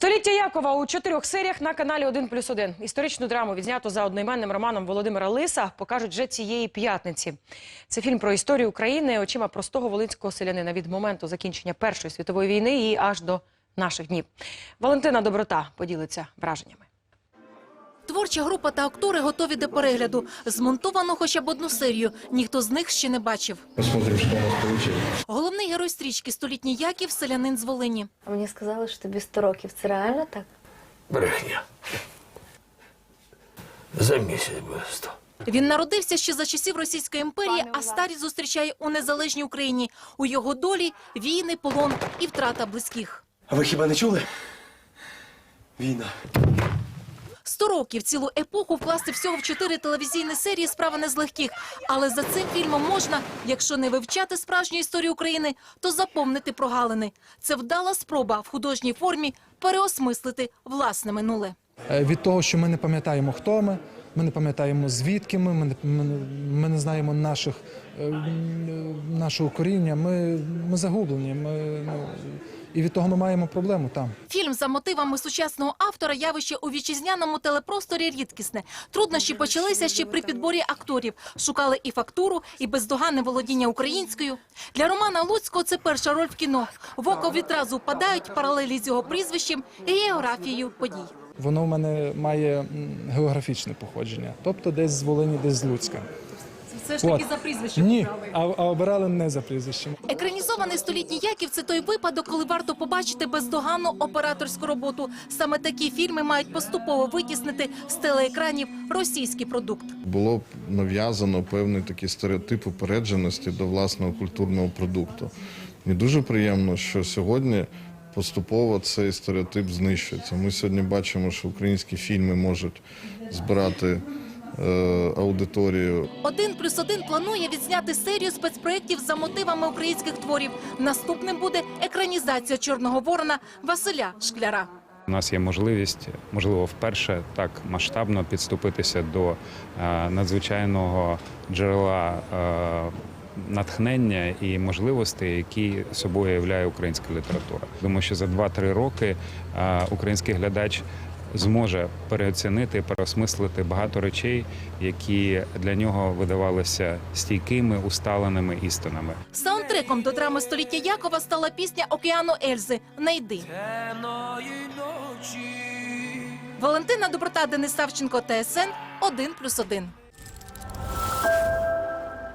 Століття Якова у чотирьох серіях на каналі 1 плюс 1. Історичну драму, відзняту за одноіменним романом Володимира Лиса, покажуть вже цієї п'ятниці. Це фільм про історію України очима простого волинського селянина від моменту закінчення Першої світової війни і аж до наших днів. Валентина Доброта поділиться враженнями. Творча група та актори готові до перегляду. Змонтовано хоча б одну серію. Ніхто з них ще не бачив. Посмотрим, что у нас получилось. Головний герой стрічки столітній Яків селянин з Волині. Мені сказали, що тобі 100 років. Це реально так? Брехня. За місяць буде сто. Він народився ще за часів Російської імперії, а старість зустрічає у незалежній Україні. У його долі війни, полон і втрата близьких. А ви хіба не чули? Війна. Сто років цілу епоху вкласти всього в чотири телевізійні серії справа не з легких. Але за цим фільмом можна, якщо не вивчати справжню історію України, то заповнити прогалини. Це вдала спроба в художній формі переосмислити власне минуле. Е, від того, що ми не пам'ятаємо, хто ми, ми не пам'ятаємо, звідки ми, ми не, ми, не- знаємо наших, е, нашого коріння, ми, ми загублені. Ми, ну, і від того ми маємо проблему там. Фільм за мотивами сучасного автора явище у вітчизняному телепросторі рідкісне. Труднощі почалися ще при підборі акторів. Шукали і фактуру, і бездоганне володіння українською. Для Романа Луцького це перша роль в кіно. В око відразу впадають паралелі з його прізвищем і географією подій. Воно в мене має географічне походження, тобто десь з Волині, десь з Луцька. Все ж таки От. за прізвищем. Ні, а, а обирали не за прізвищем. Екранізований столітній Яків це той випадок, коли варто побачити бездоганну операторську роботу. Саме такі фільми мають поступово витіснити з телеекранів російський продукт. було б нав'язано певний такий стереотип упередженості до власного культурного продукту. Мені дуже приємно, що сьогодні поступово цей стереотип знищується. Ми сьогодні бачимо, що українські фільми можуть збирати аудиторію Один плюс один планує відзняти серію спецпроєктів за мотивами українських творів. Наступним буде екранізація Чорного Ворона Василя Шкляра. У нас є можливість, можливо, вперше так масштабно підступитися до е, надзвичайного джерела е, натхнення і можливостей, які собою являє українська література. Думаю, що за 2-3 роки е, український глядач зможе переоцінити, переосмислити багато речей, які для нього видавалися стійкими, усталеними істинами. Саундтреком до драми століття Якова стала пісня Океану Ельзи Найди. Валентина Доброта, Денис Савченко, ТСН 1+,1.